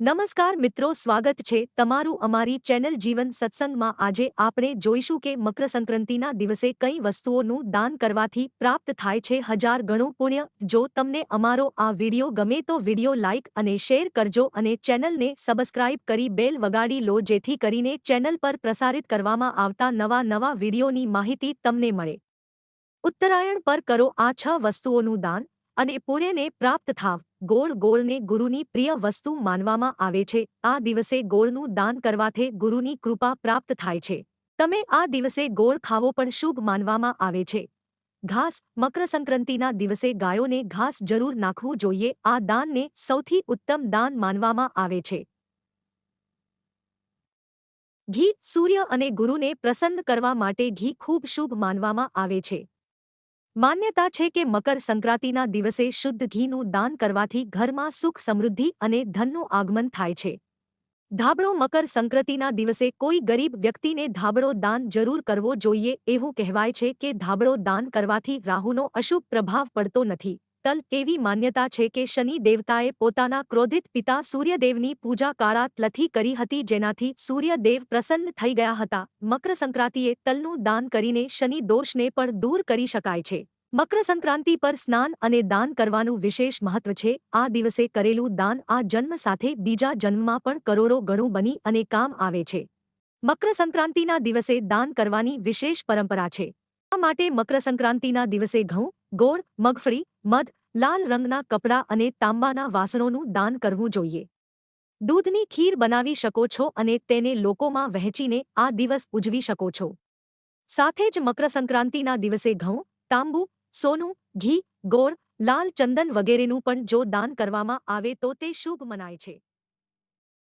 નમસ્કાર મિત્રો, સ્વાગત છે તમારું અમારી ચેનલ જીવન સત્સંગમાં. આજે આપણે જોઈશું કે મકર સંક્રાંતિના દિવસે કઈ વસ્તુઓનું દાન કરવાથી પ્રાપ્ત થાય છે. હજાર ગણું પુણ્ય. જો તમને અમારો આ વિડિયો ગમે તો વિડિયો લાઇક અને શેર કરજો અને ચેનલને સબસ્ક્રાઇબ કરી બેલ વગાડી લો, જેથી કરીને ચેનલ પર પ્રસારિત કરવામાં આવતા નવા નવા વિડિયોની માહિતી તમને મળે. ઉત્તરાયણ પર કરો આ છ વસ્તુઓનું દાન. અને પુણ્યને પ્રાપ્ત થાવ. ગોળ ગોળને ગુરુની પ્રિય વસ્તુ માનવામાં આવે છે. આ દિવસે ગોળનું દાન કરવાથી ગુરુની કૃપા પ્રાપ્ત થાય છે. તમે આ દિવસે ગોળ ખાવો પણ શુભ માનવામાં આવે છે. ઘાસ મકર સંક્રાંતિના દિવસે ગાયોને ઘાસ જરૂર નાખવું જોઈએ. આ દાનને સૌથી ઉત્તમ દાન માનવામાં આવે છે. ઘી, સૂર્ય અને ગુરુને પ્રસન્ન કરવા માટે ઘી ખૂબ શુભ માનવામાં આવે છે. માન્યતા છે કે મકર સંક્રાંતિના દિવસે શુદ્ધ ઘીનું દાન કરવાથી ઘરમાં સુખ સમૃદ્ધિ અને ધનનું આગમન થાય છે. ધાબળો મકર સંક્રાંતિના દિવસે કોઈ ગરીબ વ્યક્તિને ધાબળો દાન જરૂર કરવો જોઈએ એવું કહેવાય છે કે ધાબળો દાન કરવાથી રાહુનો અશુભ પ્રભાવ પડતો નથી. તલ એવી માન્યતા છે કે શનિ દેવતાએ પોતાના ક્રોધિત પિતા સૂર્યદેવની પૂજા કાળા તલથી કરી હતી જેનાથી સૂર્યદેવ પ્રસન્ન થઈ ગયા હતા. મકર સંક્રાંતિએ તલનું દાન કરીને શનિ દોષને પણ દૂર કરી શકાય છે. મકર સંક્રાંતિ પર સ્નાન અને દાન કરવાનું વિશેષ મહત્વ છે. આ દિવસે કરેલું દાન આ જન્મ સાથે બીજા જન્મમાં પણ કરોડો ગણું બની અને કામ આવે છે. મકર સંક્રાંતિના દિવસે દાન કરવાની વિશેષ પરંપરા છે. આ માટે મકર સંક્રાંતિના દિવસે ઘઉં ગોળ, મગફળી, મધ, લાલ રંગના કપડાં અને તાંબાના વાસણોનું દાન કરવું જોઈએ. દૂધની ખીર બનાવી શકો છો અને તેને લોકોમાં વહેંચીને આ દિવસ ઉજવી શકો છો. સાથે જ મકરસંક્રાંતિના દિવસે ઘઉં, તાંબુ, સોનું, ઘી, ગોળ, લાલ ચંદન વગેરેનું પણ જો દાન કરવામાં આવે તો તે શુભ મનાય છે.